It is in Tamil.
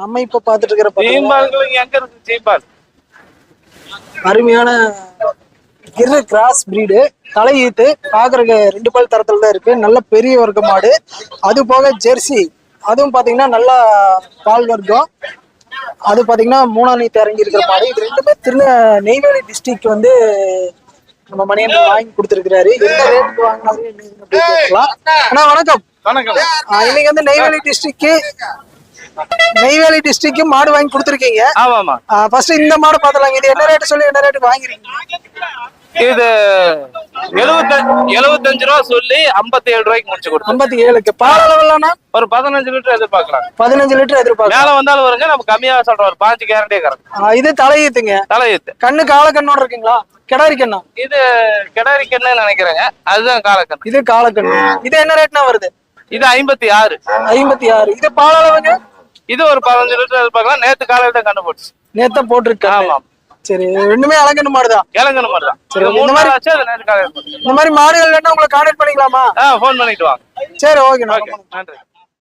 நம்ம இப்ப பாத்துட்டு இருக்கிற எங்க இருக்கு? சீம்பால் அருமையான கிரு கிராஸ் பிரீடு தலையீத்து பாக்குறதுக்கு ரெண்டு பல் தரத்துல தான் இருக்கு. நல்ல பெரிய வர்க்க மாடு அது போக ஜெர்சி. அதுவும் பாத்தீங்கன்னா நல்லா பால் வர்க்கம். அது பாத்தீங்கன்னா மூணாம் நீத்து இறங்கி இருக்கிற மாடு இது ரெண்டுமே திருநெ நெய்வேலி டிஸ்ட்ரிக்ட் வந்து நம்ம மணியன் வாங்கி கொடுத்துருக்காரு என்ன ரேட்டுக்கு கேட்கலாம் அண்ணா வணக்கம். வணக்கம். இன்னைக்கு வந்து நெய்வேலி டிஸ்ட்ரிக்ட் நெய்வேலி டிஸ்ட்ரிக்ட் மாடு வாங்கி கொடுத்துருக்கீங்க. ஆமாமா. ஃபர்ஸ்ட் இந்த மாடு பார்த்தலாங்க இது என்ன ரேட் சொல்லி என்ன ரேட்டுக்கு வாங்கிருக்கீங்க? இது எழுபத்தஞ்சு ரூபா சொல்லி ஐம்பத்தி ஏழு ரூபாய்க்கு முடிச்சு கொடுத்தோம் ஐம்பத்தி ஏழுக்கு பால் அளவுலனா ஒரு பதினஞ்சு லிட்டர் எதிர்பார்க்கலாம். பதினஞ்சு லிட்டர் எதிர்பார்க்கலாம். மேல வந்தாலும் வருங்க நம்ம கம்மியா சொல்றோம். ஒரு பாஞ்சு கேரண்டியே ஆ, இது தலையீத்துங்க. தலையீத்து. கண்ணு கால கண்ணோட இருக்குங்களா? கிடாரி கண்ணா? இது கிடாரிக்கன்னு நினைக்கிறேங்க. அதுதான் காலக்கண்ணு. இது கால கண்ணு இது என்ன ரேட்னா வருது? இது ஐம்பத்தி ஆறு. ஐம்பத்தி ஆறு. இது பால் அளவுங்க? இது ஒரு பதினஞ்சு லிட்டர் எதிர்பார்க்கலாம் நேத்து காலையில தான் கண்டுபிடிச்சு. நேத்த போட்டிருக்காங்க. ஆமாம். சரி ரெண்டுமே இளங்கன்னு மாதிரி தான் சரி, இது இந்த மூணு மாதிரி- ஆச்சு அது நேத்து காலையில போட்டுச்சு. இந்த மாதிரி மாடுகள் வேணா உங்களை கான்டாக்ட் பண்ணிக்கலாமா? ஆ ஃபோன் பண்ணிட்டு வாங்க. சரி ஓகே ஓகே நன்றி.